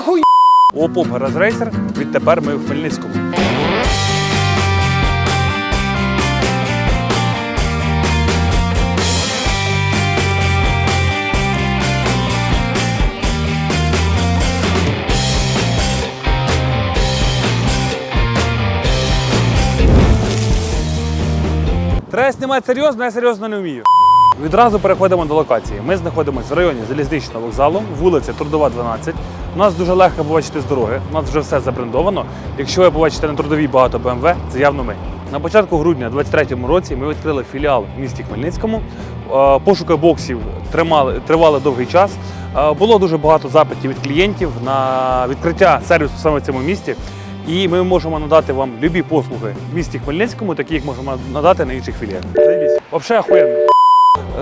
Ахуй! ОПОП Гараж Відтепер ми в Хмельницькому. Треба знімати серйозно, я серйозно не вмію. Відразу переходимо до локації. Ми знаходимося в районі залізничного вокзалу, вулиця Трудова, 12. У нас дуже легко побачити з дороги. У нас вже все забрендовано. Якщо ви побачите на трудовій багато БМВ, це явно ми. На початку грудня 2023 році ми відкрили філіал в місті Хмельницькому. Е, Пошуки боксів тримали, тривали довгий час. Е, Було дуже багато запитів від клієнтів на відкриття сервісу саме в цьому місті. І ми можемо надати вам любі послуги в місті Хмельницькому, такі як можемо надати на інших філіях. Взагалі охуєнно.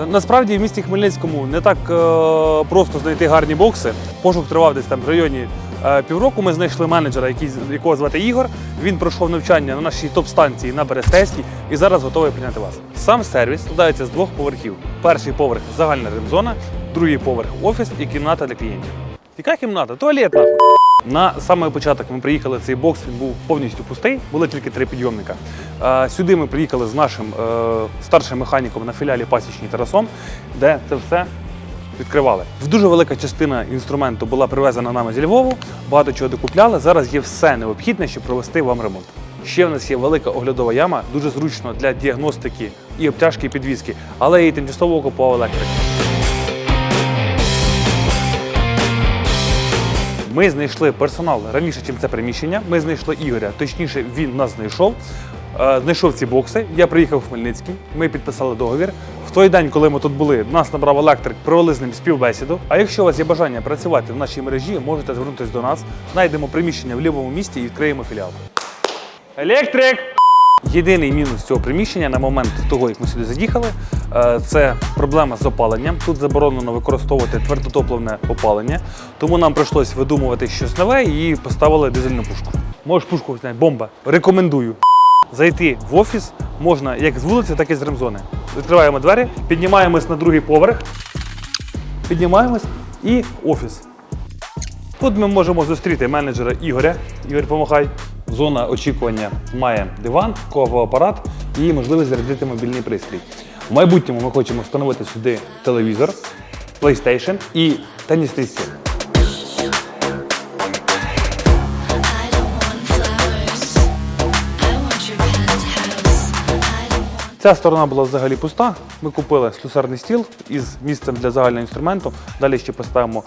Е, Насправді в місті Хмельницькому не так е, просто знайти гарні бокси. Пошук тривав десь там в районі е, півроку. Ми знайшли менеджера, який, якого звати Ігор. Він пройшов навчання на нашій топ-станції на Берестейській і зараз готовий прийняти вас. Сам сервіс складається з двох поверхів. Перший поверх загальна ремзона, другий поверх офіс і кімната для клієнтів. Яка кімната? Туалет нахуй. На самий початок ми приїхали цей бокс, він був повністю пустий, були тільки три підйомника. Сюди ми приїхали з нашим е, старшим механіком на філіалі Пасічній Тарасом, де це все відкривали. Дуже велика частина інструменту була привезена нами зі Львову, багато чого докупляли. Зараз є все необхідне, щоб провести вам ремонт. Ще в нас є велика оглядова яма, дуже зручно для діагностики і обтяжки, і підвізки, але і тимчасово окупував електрик. Ми знайшли персонал раніше, ніж це приміщення. Ми знайшли Ігоря. Точніше, він нас знайшов. Е, Знайшов ці бокси. Я приїхав в Хмельницький. Ми підписали договір. В той день, коли ми тут були, нас набрав електрик, провели з ним співбесіду. А якщо у вас є бажання працювати в нашій мережі, можете звернутися до нас. Знайдемо приміщення в лівому місті і відкриємо філіал. Електрик! Єдиний мінус цього приміщення на момент того, як ми сюди заїхали, це проблема з опаленням. Тут заборонено використовувати твердотопливне опалення, тому нам прийшлось видумувати щось нове і поставили дизельну пушку. Можеш пушку зняти, бомба. Рекомендую. Зайти в офіс можна як з вулиці, так і з ремзони. Відкриваємо двері, піднімаємось на другий поверх, піднімаємось і офіс. Тут ми можемо зустріти менеджера Ігоря. Ігор, помахай. Зона очікування має диван, апарат і можливість зарядити мобільний пристрій. В майбутньому ми хочемо встановити сюди телевізор, PlayStation і тенісний стіл. Ця сторона була взагалі пуста. Ми купили слюсарний стіл із місцем для загального інструменту. Далі ще поставимо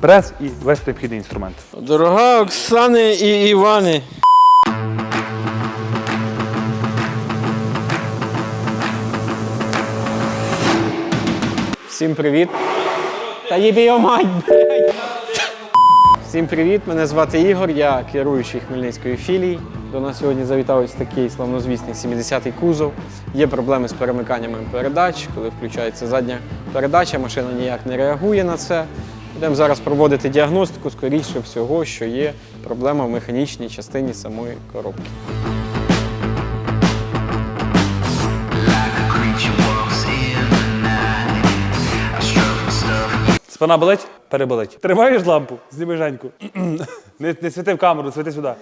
прес і весь необхідний інструмент. Дорога Оксани і Івани. Всім привіт. Та їбі мать, блядь. Всім привіт, мене звати Ігор, я керуючий Хмельницької філії. До нас сьогодні завітав ось такий славнозвісний 70-й кузов. Є проблеми з перемиканнями передач, коли включається задня передача, машина ніяк не реагує на це. Будемо зараз проводити діагностику, скоріше всього, що є проблема в механічній частині самої коробки. Спина болить? Переболить. Тримаєш лампу? Зніми Женьку. не, не світи в камеру, світи сюди.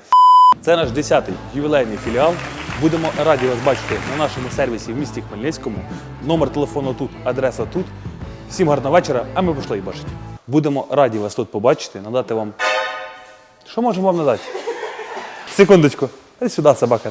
Це наш 10-й ювілейний філіал. Будемо раді вас бачити на нашому сервісі в місті Хмельницькому. Номер телефону тут, адреса тут. Всім гарного вечора, а ми пішли і бачити. Будемо раді вас тут побачити, надати вам. Що можемо вам надати? Секундочку. Сюди собака.